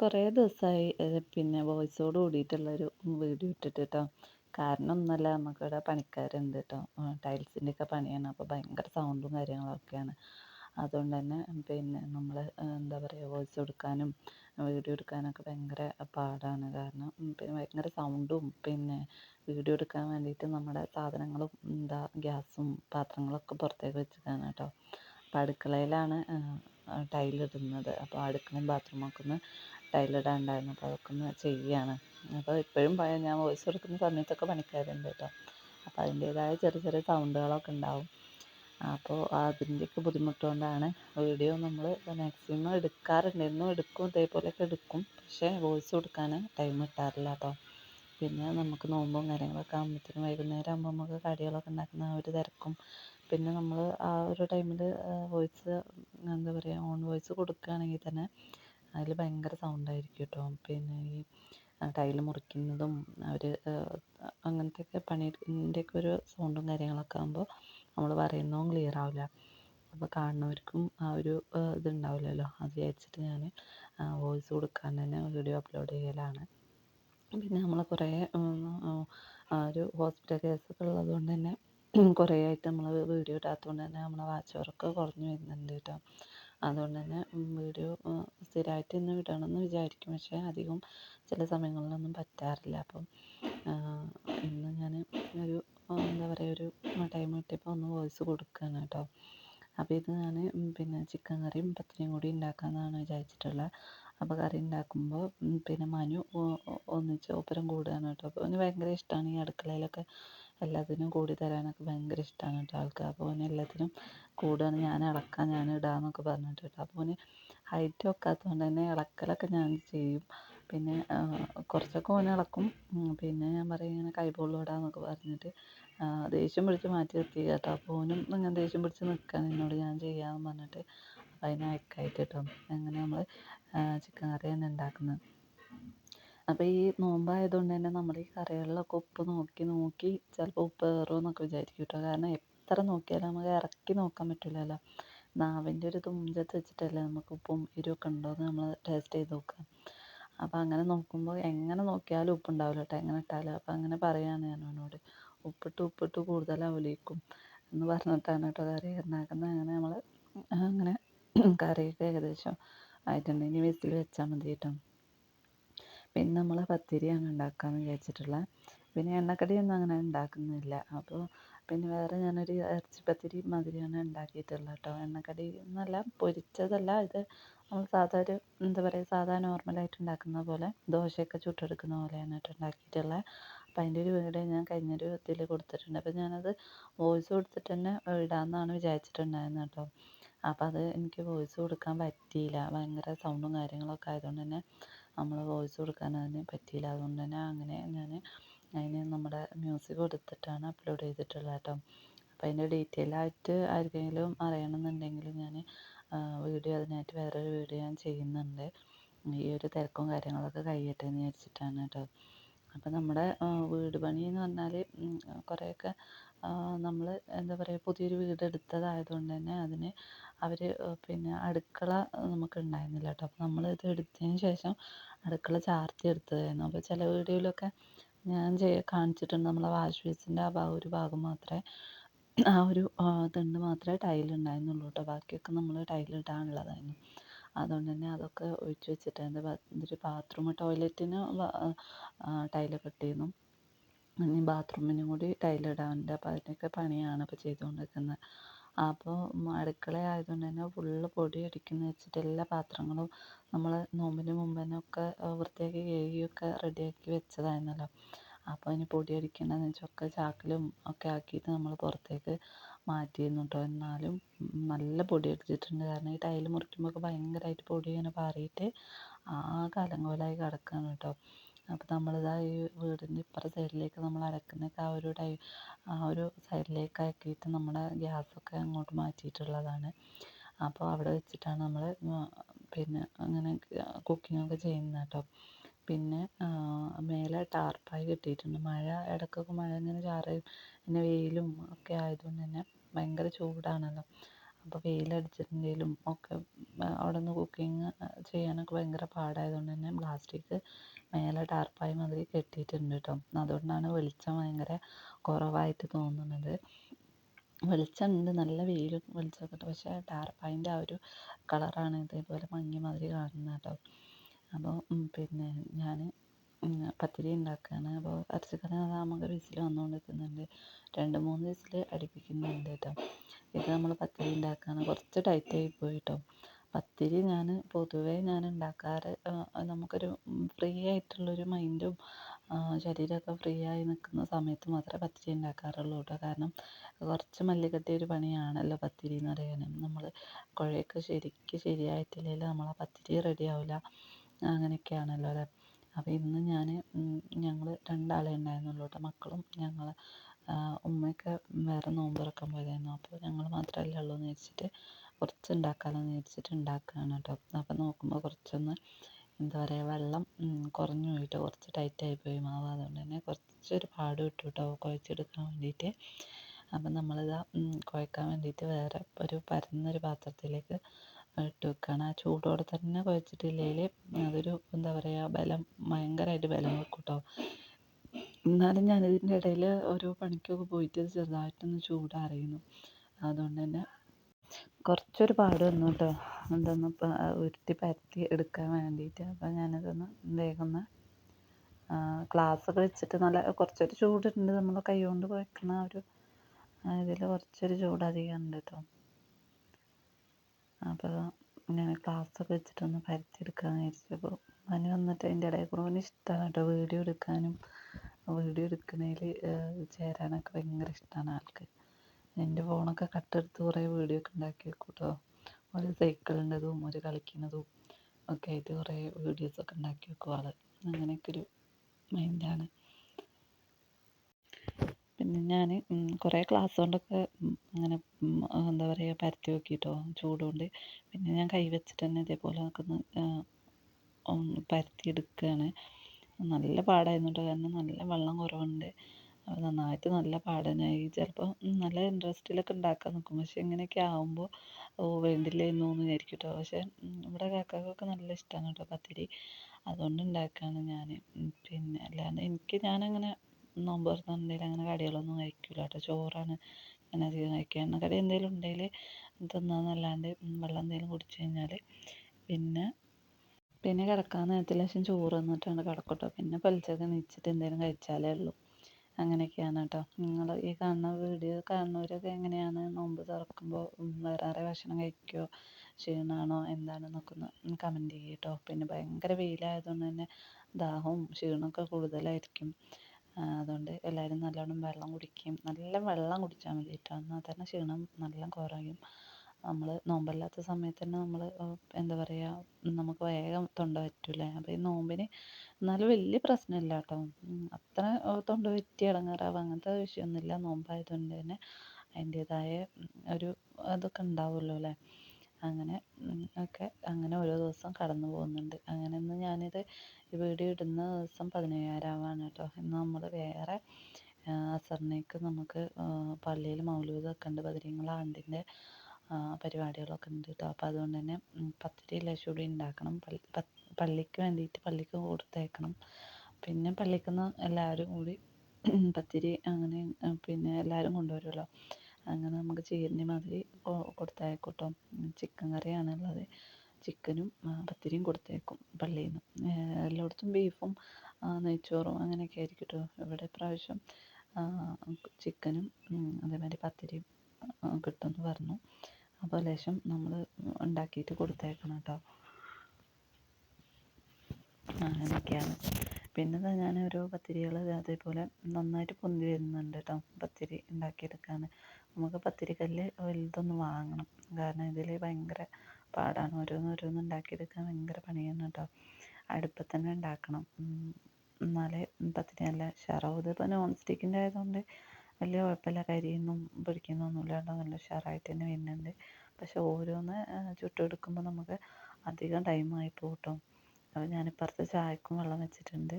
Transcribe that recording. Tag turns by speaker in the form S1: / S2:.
S1: കുറേ ദിവസമായി പിന്നെ വോയിസോട് കൂടിയിട്ടുള്ളൊരു വീഡിയോ ഇട്ടിട്ട് കേട്ടോ കാരണം ഒന്നല്ല നമുക്കിവിടെ പണിക്കാരുണ്ട് കേട്ടോ ടൈൽസിന്റെ ഒക്കെ പണിയാണ്. അപ്പോൾ ഭയങ്കര സൗണ്ടും കാര്യങ്ങളൊക്കെയാണ്. അതുകൊണ്ട് തന്നെ പിന്നെ നമ്മൾ എന്താ പറയുക വോയിസ് കൊടുക്കാനും വീഡിയോ എടുക്കാനൊക്കെ ഭയങ്കര പാടാണ്. കാരണം പിന്നെ ഭയങ്കര സൗണ്ടും പിന്നെ വീഡിയോ എടുക്കാൻ വേണ്ടിയിട്ട് നമ്മുടെ സാധനങ്ങളും എന്താ ഗ്യാസും പാത്രങ്ങളൊക്കെ പുറത്തേക്ക് വെച്ചിട്ടാണ് കേട്ടോ. അപ്പോൾ അടുക്കളയിലാണ് ടൈലിടുന്നത് അപ്പോൾ അടുക്കളയും ബാത്റൂമൊക്കെ ഒന്ന് ടൈലിടാനുണ്ടായിരുന്നു അപ്പോൾ അതൊക്കെ ഒന്ന് ചെയ്യുകയാണ് അപ്പോൾ ഇപ്പോഴും ഞാൻ വോയിസ് കൊടുക്കുന്ന സമയത്തൊക്കെ പണിക്കാരുണ്ട് കേട്ടോ. അപ്പോൾ അതിന്റേതായ ചെറിയ ചെറിയ സൗണ്ടുകളൊക്കെ ഉണ്ടാവും. അപ്പോൾ അതിന്റെയൊക്കെ ബുദ്ധിമുട്ട് കൊണ്ടാണ് വീഡിയോ നമ്മൾ മാക്സിമം എന്നും എടുക്കും ഇതേപോലെയൊക്കെ എടുക്കും. പക്ഷേ വോയിസ് കൊടുക്കാൻ ടൈം കിട്ടാറില്ല കേട്ടോ. പിന്നെ നമുക്ക് നോമ്പും കാര്യങ്ങളൊക്കെ ആകുമ്പോഴത്തേക്കും വൈകുന്നേരം ആകുമ്പോൾ നമുക്ക് കടികളൊക്കെ ഉണ്ടാക്കുന്ന ആ ഒരു തിരക്കും. പിന്നെ നമ്മൾ ആ ഒരു ടൈമിൽ വോയിസ് എന്താ പറയുക ഓൺ വോയിസ് കൊടുക്കുകയാണെങ്കിൽ തന്നെ അതിൽ ഭയങ്കര സൗണ്ടായിരിക്കും കേട്ടോ പിന്നെ ഈ ടൈൽ മുറിക്കുന്നതും അവർ അങ്ങനത്തെയൊക്കെ പണീന്റെയൊക്കെ ഒരു സൗണ്ടും കാര്യങ്ങളൊക്കെ ആകുമ്പോൾ നമ്മൾ പറയുന്നതും ക്ലിയർ ആവില്ല. അപ്പോൾ കാണുന്നവർക്കും ആ ഒരു ഇതുണ്ടാവില്ലല്ലോ. അത് വിചാരിച്ചിട്ട് ഞാൻ വോയിസ് കൊടുക്കാൻ തന്നെ വീഡിയോ അപ്ലോഡ് ചെയ്യലാണ്. പിന്നെ നമ്മൾ കുറേ ഒരു ഹോസ്പിറ്റൽ കേസൊക്കെ ഉള്ളത് കൊണ്ട് തന്നെ കുറേ ആയിട്ട് നമ്മൾ വീഡിയോ ഇടാത്തത് കൊണ്ട് തന്നെ നമ്മളെ വാച്ച് വർക്ക് കുറഞ്ഞു വരുന്നുണ്ട് കേട്ടോ. അതുകൊണ്ട് തന്നെ വീഡിയോ സ്ഥിരമായിട്ട് ഇന്ന് ഇടണമെന്ന് വിചാരിക്കും. പക്ഷേ അധികം ചില സമയങ്ങളിലൊന്നും പറ്റാറില്ല. അപ്പം ഇന്ന് ഞാൻ ഒരു എന്താ പറയുക ഒരു ടൈം കിട്ടിയപ്പോൾ ഒന്ന് വോയിസ് കൊടുക്കുകയാണ് കേട്ടോ. അപ്പോൾ ഇത് ഞാൻ പിന്നെ ചിക്കൻ കറിയും പത്തിരിയും കൂടി ഉണ്ടാക്കാമെന്നാണ് വിചാരിച്ചിട്ടുള്ളത് അപ്പോൾ കറി ഉണ്ടാക്കുമ്പോൾ പിന്നെ മനു ഒന്നിച്ച് ഒപ്പരം കൂടുകയാണ് കേട്ടോ. അപ്പോൾ അവന് ഭയങ്കര ഇഷ്ടമാണ് ഈ അടുക്കളയിലൊക്കെ എല്ലാത്തിനും കൂടി തരാനൊക്കെ ഭയങ്കര ഇഷ്ടമാണ് കേട്ടോ ആൾക്ക് അപ്പോൾ ഓന് എല്ലാത്തിനും കൂടുതൽ ഞാൻ ഇളക്കാം ഞാൻ ഇടാമെന്നൊക്കെ പറഞ്ഞിട്ട് കേട്ടോ. അപ്പോൾ ഓന് ഹൈറ്റ് വെക്കാത്തതുകൊണ്ട് തന്നെ ഇളക്കലൊക്കെ ഞാൻ ചെയ്യും. പിന്നെ കുറച്ചൊക്കെ ഓന് ഇളക്കും പിന്നെ ഞാൻ പറയും ഇങ്ങനെ കൈപൊള്ളും ഇടാന്നൊക്കെ പറഞ്ഞിട്ട് ദേഷ്യം പിടിച്ച് മാറ്റി നിർത്തി കേട്ടോ. അപ്പോൾ ഓനും ഇങ്ങനെ ദേഷ്യം പിടിച്ച് നിൽക്കാൻ എന്നോട് ഞാൻ ചെയ്യാമെന്ന് പറഞ്ഞിട്ട് അതിനെ അയക്കായിട്ട് കേട്ടോ. അങ്ങനെ നമ്മൾ ചിക്കൻ കറി തന്നെ ഉണ്ടാക്കുന്നത്. അപ്പോൾ ഈ നോമ്പായതുകൊണ്ട് തന്നെ നമ്മൾ ഈ കറികളിലൊക്കെ ഉപ്പ് നോക്കി നോക്കി ചിലപ്പോൾ ഉപ്പ് കയറുമെന്നൊക്കെ വിചാരിക്കും കേട്ടോ കാരണം എത്ര നോക്കിയാലും നമുക്ക് ഇറക്കി നോക്കാൻ പറ്റില്ലല്ലോ നാവിന്റെ ഒരു തുഞ്ചത്ത് വെച്ചിട്ടല്ലേ നമുക്ക് ഉപ്പും എരിവൊക്കെ ഉണ്ടോയെന്ന് നമ്മൾ ടേസ്റ്റ് ചെയ്ത് നോക്കുക അപ്പോൾ അങ്ങനെ നോക്കുമ്പോൾ എങ്ങനെ നോക്കിയാലും ഉപ്പുണ്ടാവില്ല കേട്ടോ എങ്ങനെ ഇട്ടാലും. അപ്പോൾ അങ്ങനെ പറയുകയാണ് ഞാൻ അവനോട്. ഉപ്പിട്ട് ഉപ്പിട്ട് കൂടുതലാവലിക്കും എന്ന് പറഞ്ഞിട്ടാണ് കേട്ടോ കറി ഉണ്ടാക്കുന്നത്. അങ്ങനെ നമ്മൾ അങ്ങനെ കറിയൊക്കെ ഏകദേശം ആയിട്ടുണ്ട്. ഇനി വിസിൽ വെച്ചാൽ മതി കേട്ടോ പിന്നെ നമ്മൾ പത്തിരിയാണ് ഉണ്ടാക്കാമെന്ന് വിചാരിച്ചിട്ടുള്ളത് പിന്നെ എണ്ണക്കടിയൊന്നും അങ്ങനെ ഉണ്ടാക്കുന്നില്ല. അപ്പോൾ പിന്നെ വേറെ ഞാനൊരു ഇറച്ചി പത്തിരി മാതിരിയാണ് ഉണ്ടാക്കിയിട്ടുള്ളത് കേട്ടോ എണ്ണക്കടി എന്നല്ല പൊരിച്ചതല്ല. ഇത് നമ്മൾ സാധാ ഒരു എന്താ പറയുക സാധാ നോർമലായിട്ട് ഉണ്ടാക്കുന്ന പോലെ ദോശയൊക്കെ ചുട്ടെടുക്കുന്ന പോലെയാണ് കേട്ടോ ഉണ്ടാക്കിയിട്ടുള്ളത് അപ്പോൾ അതിന്റെ ഒരു വീഡിയോ ഞാൻ കഴിഞ്ഞൊരു ഇതിൽ കൊടുത്തിട്ടുണ്ട്. അപ്പോൾ ഞാനത് വോയിസ് കൊടുത്തിട്ട് തന്നെ ഇടാമെന്നാണ് വിചാരിച്ചിട്ടുണ്ടായിരുന്നത് കേട്ടോ അപ്പോൾ അത് എനിക്ക് വോയിസ് കൊടുക്കാൻ പറ്റിയില്ല. ഭയങ്കര സൗണ്ടും കാര്യങ്ങളൊക്കെ ആയതുകൊണ്ട് തന്നെ നമ്മൾ വോയിസ് കൊടുക്കാൻ അതിന് പറ്റിയില്ല. അതുകൊണ്ട് തന്നെ അങ്ങനെ ഞാൻ അതിന് നമ്മുടെ മ്യൂസിക് കൊടുത്തിട്ടാണ് അപ്ലോഡ് ചെയ്തിട്ടുള്ളത് കേട്ടോ. അപ്പോൾ അതിന്റെ ഡീറ്റെയിൽ ആയിട്ട് ആർക്കെങ്കിലും അറിയണമെന്നുണ്ടെങ്കിൽ ഞാൻ വീഡിയോ അതിനായിട്ട് വേറൊരു വീഡിയോ ഞാൻ ചെയ്യുന്നുണ്ട്. ഈ ഒരു തിരക്കും കാര്യങ്ങളൊക്കെ കഴിയട്ടെ എന്ന് വിചാരിച്ചിട്ടാണ് കേട്ടോ. അപ്പോൾ നമ്മുടെ വീട് പണി എന്ന് പറഞ്ഞാൽ കുറേയൊക്കെ നമ്മൾ എന്താ പറയുക പുതിയൊരു വീട് എടുത്തതായതുകൊണ്ട് തന്നെ അതിന് അവർ പിന്നെ അടുക്കള നമുക്ക് ഉണ്ടായിരുന്നില്ല കേട്ടോ. അപ്പോൾ നമ്മൾ ഇത് എടുത്തതിന് ശേഷം അടുക്കള ചാർത്തി എടുത്തതായിരുന്നു. അപ്പോൾ ചില വീഡിയോയിലൊക്കെ ഞാൻ കാണിച്ചിട്ടുണ്ട്. നമ്മളെ വാഷ് ബേസിന്റെ ആ ഭാഗം ഒരു ഭാഗം മാത്രമേ ആ ഒരു തണ്ട് മാത്രമേ ടൈൽ ഉണ്ടായിരുന്നുള്ളൂ കേട്ടോ. ബാക്കിയൊക്കെ നമ്മൾ ടൈൽ ഇടാനുള്ളതായിരുന്നു അതുകൊണ്ട് തന്നെ അതൊക്കെ ഒഴിച്ച് വെച്ചിട്ട് എന്റെ ഒരു ബാത്റൂം ടോയ്ലറ്റിന് ടൈലൊക്കെ ഇട്ടിരുന്നു ഇനി ബാത്റൂമിനും കൂടി ടൈൽ ടൈലിടാനുണ്ട് അപ്പോൾ അതിന്റെയൊക്കെ പണിയാണ് ഇപ്പോൾ ചെയ്തുകൊണ്ടിരിക്കുന്നത് അപ്പോൾ അടുക്കള ആയതുകൊണ്ട് തന്നെ ഫുള്ള് പൊടി അടിക്കുന്നത് വെച്ചിട്ട് എല്ലാ പാത്രങ്ങളും നമ്മൾ നോമ്പിന് മുമ്പ് തന്നെ ഒക്കെ വൃത്തിയാക്കി കഴുകിയൊക്കെ റെഡിയാക്കി വെച്ചതായിരുന്നല്ലോ. അപ്പോൾ ഇനി പൊടി അടിക്കേണ്ടതെന്ന് വെച്ചാൽ ഒക്കെ ചാക്കിലും ഒക്കെ ആക്കിയിട്ട് നമ്മൾ പുറത്തേക്ക് മാറ്റിയിരുന്നു കേട്ടോ എന്നാലും നല്ല പൊടി അടിച്ചിട്ടുണ്ട്. കാരണം ഈ ടൈൽ മുറിക്കുമ്പോൾ ഒക്കെ ഭയങ്കരമായിട്ട് പൊടി ഇങ്ങനെ പാറിയിട്ട് ആകെ അലങ്കോലമായി കിടക്കുകയാണ് കേട്ടോ അപ്പോൾ നമ്മളിതാ ഈ വീടിന്റെ ഇപ്പുറ സൈഡിലേക്ക് നമ്മൾ അലക്കുന്നൊക്കെ ആ ഒരു ടൈ ആ ഒരു സൈഡിലേക്ക് ആക്കിയിട്ട് നമ്മുടെ ഗ്യാസൊക്കെ അങ്ങോട്ട് മാറ്റിയിട്ടുള്ളതാണ്. അപ്പോൾ അവിടെ വെച്ചിട്ടാണ് നമ്മൾ പിന്നെ അങ്ങനെ കുക്കിങ്ങൊക്കെ ചെയ്യുന്നത് കേട്ടോ. പിന്നെ മേലെ ടാർപ്പായി കെട്ടിയിട്ടുണ്ട്. മഴ ഇടയ്ക്കൊക്കെ മഴ ഇങ്ങനെ ചാറുകയും പിന്നെ വെയിലും ഒക്കെ ആയതുകൊണ്ട് തന്നെ ഭയങ്കര ചൂടാണല്ലോ. അപ്പോൾ വെയിലടിച്ചിട്ടുണ്ടെങ്കിലും ഒക്കെ അവിടെ നിന്ന് കുക്കിംഗ് ചെയ്യാനൊക്കെ ഭയങ്കര പാടായതുകൊണ്ട് തന്നെ പ്ലാസ്റ്റിക് മേലെ ടാർപ്പായി മാതിരി കെട്ടിയിട്ടുണ്ട് കേട്ടോ അതുകൊണ്ടാണ് വെളിച്ചം ഭയങ്കര കുറവായിട്ട് തോന്നുന്നത്. വെളിച്ചമുണ്ട് നല്ല വെയിലും വെളിച്ചമൊക്കെ ഉണ്ട്. പക്ഷേ ടാർപ്പായിന്റെ ആ ഒരു കളറാണ് ഇതേപോലെ മങ്ങിയ മാതിരി കാണുന്നത് കേട്ടോ അപ്പോൾ പിന്നെ ഞാൻ പത്തിരി ഉണ്ടാക്കുകയാണ് അപ്പോൾ ഇറച്ചിക്കറി നമുക്ക് വിസിൽ വന്നുകൊണ്ടിരിക്കുന്നുണ്ട് രണ്ട് മൂന്ന് വിസിൽ അടുപ്പിക്കുന്നുണ്ട് കേട്ടോ ഇത് നമ്മൾ പത്തിരി ഉണ്ടാക്കുകയാണ് കുറച്ച് ടൈറ്റായി പോയി കേട്ടോ പത്തിരി ഞാൻ പൊതുവേ ഞാൻ ഉണ്ടാക്കാറ് നമുക്കൊരു ഫ്രീ ആയിട്ടുള്ളൊരു മൈൻഡും ശരീരമൊക്കെ ഫ്രീ ആയി നിൽക്കുന്ന സമയത്ത് മാത്രമേ പത്തിരി ഉണ്ടാക്കാറുള്ളൂ കേട്ടോ കാരണം കുറച്ച് മല്ലികെട്ടിയ ഒരു പണിയാണല്ലോ പത്തിരി എന്ന് പറയാൻ നമ്മൾ കുഴയൊക്കെ ശരിക്ക് ശരിയായിട്ടില്ലെങ്കിൽ നമ്മളെ പത്തിരി റെഡി ആവില്ല അങ്ങനെയൊക്കെയാണല്ലോ അല്ലേ? അപ്പോൾ ഇന്ന് ഞാൻ ഞങ്ങൾ രണ്ടാളെ ഉണ്ടായിരുന്നുള്ളൂ കേട്ടോ മക്കളും ഞങ്ങൾ ഉമ്മയൊക്കെ വേറെ നോമ്പ് തുറക്കാൻ പോയതായിരുന്നു. അപ്പോൾ ഞങ്ങൾ മാത്രമല്ലേ ഉള്ളൂ എന്ന് വെച്ചിട്ട് കുറച്ച് ഉണ്ടാക്കാമെന്ന് വിചാരിച്ചിട്ട് ഉണ്ടാക്കുകയാണ് കേട്ടോ അപ്പോൾ നോക്കുമ്പോൾ കുറച്ചൊന്ന് എന്താ പറയുക വെള്ളം കുറഞ്ഞു പോയിട്ട് കുറച്ച് ടൈറ്റായി പോയി മാവ്. അതുകൊണ്ട് തന്നെ കുറച്ചൊരു പാട് വിട്ടു കേട്ടോ കുഴച്ചെടുക്കാൻ വേണ്ടിയിട്ട് അപ്പം നമ്മളിതാ കുഴക്കാൻ വേണ്ടിയിട്ട് വേറെ ഒരു പരന്നൊരു പാത്രത്തിലേക്ക് ഇട്ട് വെക്കുകയാണ് ആ ചൂടോടെ തന്നെ കുഴച്ചിട്ടില്ലെങ്കിൽ അതൊരു എന്താ പറയുക ബലം ഭയങ്കരമായിട്ട് ബലം വെക്കും കേട്ടോ എന്നാലും ഞാൻ ഇതിന്റെ ഇടയിൽ ഓരോ പണിക്കൊക്കെ പോയിട്ട് ചെറുതായിട്ടൊന്ന് ചൂടാറിയിരുന്നു അതുകൊണ്ട് തന്നെ കുറച്ചൊരു പാട് വന്നു കേട്ടോ. ഇതൊന്ന് ഉരുട്ടി പരത്തി എടുക്കാൻ വേണ്ടിയിട്ട്. അപ്പോൾ ഞാനതൊന്ന് വേഗം ഒന്ന് ഗ്ലാസ്സൊക്കെ വെച്ചിട്ട് നല്ല കുറച്ചൊരു ചൂടുണ്ട് നമ്മൾ കൈ കൊണ്ട് വെക്കുന്ന ഒരു ഇതിൽ കുറച്ചൊരു ചൂട് അധികം ഉണ്ട് കേട്ടോ. അപ്പോൾ ഞാൻ ക്ലാസ്സൊക്കെ വെച്ചിട്ടൊന്ന് പരത്തിയെടുക്കാമെന്ന് വിചാരിച്ചപ്പോൾ മനു വന്നിട്ട് അതിന്റെ ഇടയിൽ കൂടെ അവന് ഇഷ്ടമാണ് കേട്ടോ വീഡിയോ എടുക്കാനും. വീഡിയോ എടുക്കുന്നതിൽ ചേരാനൊക്കെ ഭയങ്കര ഇഷ്ടമാണ് ആൾക്ക്. എന്റെ ഫോണൊക്കെ കട്ടെടുത്ത് കുറേ വീഡിയോ ഒക്കെ ഉണ്ടാക്കി വെക്കും കേട്ടോ. ഒരു സൈക്കിളിന്റെതും ഒരു കളിക്കുന്നതും ഒക്കെ ആയിട്ട് കുറേ വീഡിയോസൊക്കെ ഉണ്ടാക്കി വെക്കും ആൾ അങ്ങനെയൊക്കെ ഒരു മൈൻഡാണ് ഞാൻ കുറേ ക്ലാസ് കൊണ്ടൊക്കെ അങ്ങനെ എന്താ പറയുക പരത്തി നോക്കിയിട്ടോ ചൂടുകൊണ്ട് പിന്നെ ഞാൻ കൈ വെച്ചിട്ട് തന്നെ ഇതേപോലെ ഒന്ന് പരത്തി എടുക്കുകയാണ് നല്ല പാടായിരുന്നു കേട്ടോ കാരണം നല്ല വെള്ളം കുറവുണ്ട്. അപ്പോൾ നന്നായിട്ട് നല്ല പാടനായി. ചിലപ്പോൾ നല്ല ഇൻട്രസ്റ്റിലൊക്കെ ഉണ്ടാക്കാൻ നിൽക്കും പക്ഷെ ഇങ്ങനെയൊക്കെ ആകുമ്പോൾ ഓ വേണ്ടില്ലായിരുന്നു എന്ന് വിചാരിക്കും കേട്ടോ പക്ഷേ ഇവിടെ കാക്കാക്കൊക്കെ നല്ല ഇഷ്ടമാണ് കേട്ടോ പത്തിരി. അതുകൊണ്ട് ഉണ്ടാക്കുകയാണ് ഞാൻ പിന്നെ അല്ലാണ്ട് എനിക്ക് ഞാനങ്ങനെ നോമ്പ് തുറന്നിട്ടുണ്ടെങ്കിൽ അങ്ങനെ കടികളൊന്നും കഴിക്കില്ല കേട്ടോ. ചോറാണ് അങ്ങനെ അധികം കഴിക്കുക. എണ്ണക്കടി എന്തെങ്കിലും ഉണ്ടെങ്കിൽ തിന്നാന്നല്ലാണ്ട് വെള്ളം എന്തെങ്കിലും കുടിച്ച് കഴിഞ്ഞാൽ പിന്നെ പിന്നെ കിടക്കാൻ നേരത്തിൽ ലക്ഷം ചോറ് തിന്നിട്ടാണ് കിടക്കട്ടോ. പിന്നെ പലിച്ചൊക്കെ നീച്ചിട്ട് എന്തെങ്കിലും കഴിച്ചാലേ ഉള്ളൂ. അങ്ങനെയൊക്കെയാണ് കേട്ടോ. നിങ്ങൾ ഈ കാണുന്ന വീഡിയോ കാണുന്നവരൊക്കെ എങ്ങനെയാണ്? നോമ്പ് തുറക്കുമ്പോൾ വേറെ ഭക്ഷണം കഴിക്കുമോ ക്ഷീണമാണോ എന്താണെന്നൊക്കെ ഒന്ന് കമന്റ് ചെയ്യുക കേട്ടോ. പിന്നെ ഭയങ്കര വെയിലായതുകൊണ്ട് തന്നെ ദാഹവും ക്ഷീണമൊക്കെ കൂടുതലായിരിക്കും. അതുകൊണ്ട് എല്ലാവരും നല്ലോണം വെള്ളം കുടിക്കും. നല്ല വെള്ളം കുടിച്ചാൽ മതി കേട്ടോ. എന്നാൽ തന്നെ ക്ഷീണം നല്ല കുറയും. നമ്മൾ നോമ്പല്ലാത്ത സമയത്ത് തന്നെ നമ്മൾ എന്താ പറയുക നമുക്ക് വേഗം തൊണ്ട വറ്റില്ലേ? അപ്പോൾ ഈ നോമ്പിന് എന്നാലും വലിയ പ്രശ്നമില്ല കേട്ടോ. അത്ര തൊണ്ട വറ്റി ഇടങ്ങാറാവുക അങ്ങനത്തെ വിഷയമൊന്നുമില്ല നോമ്പായതുകൊണ്ട് തന്നെ അതിന്റേതായ ഒരു അതൊക്കെ ഉണ്ടാവുമല്ലോ അല്ലേ? അങ്ങനെ ഒക്കെ അങ്ങനെ ഓരോ ദിവസം കടന്നു പോകുന്നുണ്ട്. അങ്ങനെ ഇന്ന് ഞാനിത് വീഡിയോ ഇടുന്ന ദിവസം പതിനയ്യായിരമാണ് കേട്ടോ. ഇന്ന് നമ്മൾ വേറെ അസറിനേക്ക് നമുക്ക് പള്ളിയിൽ മൗലൂദൊക്കെ ഉണ്ട് ബദരീങ്ങൾ ആണ്ടിന്റെ പരിപാടികളൊക്കെ ഉണ്ട് കേട്ടോ. അപ്പോൾ അതുകൊണ്ട് തന്നെ പത്തിരി ലേശം കൂടി ഉണ്ടാക്കണം. പള്ളിക്ക് വേണ്ടിയിട്ട് പള്ളിക്ക് കൊടുത്തയക്കണം പിന്നെ പള്ളിക്ക് നിന്ന് എല്ലാവരും കൂടി പത്തിരി അങ്ങനെ പിന്നെ എല്ലാവരും കൊണ്ടുവരുമല്ലോ. അങ്ങനെ നമുക്ക് ചീരിനി മാതിരി കൊടുത്തയക്കൂട്ടോ കേട്ടോ ചിക്കൻ കറിയാണുള്ളത്. ചിക്കനും പത്തിരിയും കൊടുത്തയക്കും പള്ളിയിൽ നിന്ന് എല്ലായിടത്തും ബീഫും നെയ്ച്ചോറും അങ്ങനെയൊക്കെ ആയിരിക്കും കേട്ടോ ഇവിടെ ഇപ്രാവശ്യം ചിക്കനും അതേമാതിരി പത്തിരിയും കിട്ടുമെന്ന് പറഞ്ഞു. അപ്പോൾ ലേശം നമ്മൾ ഉണ്ടാക്കിയിട്ട് കൊടുത്തയക്കണം കേട്ടോ. അങ്ങനെയൊക്കെയാണ്. പിന്നെ ഞാൻ ഓരോ പത്തിരികൾ അതേപോലെ നന്നായിട്ട് പൊന്തി വരുന്നുണ്ട് കേട്ടോ. പത്തിരി ഉണ്ടാക്കിയെടുക്കാൻ നമുക്ക് പത്തിരിക്കല്ല് വലുതൊന്ന് വാങ്ങണം. കാരണം ഇതിൽ ഭയങ്കര പാടാണ്. ഓരോന്ന് ഓരോന്ന് ഉണ്ടാക്കിയെടുക്കാൻ ഭയങ്കര പണിയാണ് കേട്ടോ അടുപ്പത്ത് തന്നെ ഉണ്ടാക്കണം. എന്നാലേ പത്തിരി നല്ല ഉഷാറാവും. ഇതിപ്പോൾ നോൺ സ്റ്റിക്കിന്റെ ആയതുകൊണ്ട് വലിയ കുഴപ്പമില്ല. കരിയൊന്നും പിടിക്കുന്നൊന്നുമില്ല കേട്ടോ നല്ല ഉഷാറായിട്ട് തന്നെ വരുന്നുണ്ട്. പക്ഷെ ഓരോന്ന് ചുട്ടെടുക്കുമ്പോൾ നമുക്ക് അധികം ടൈമായി പോകും കേട്ടോ അപ്പോൾ ഞാനിപ്പുറത്ത് ചായക്കും വെള്ളം വെച്ചിട്ടുണ്ട്.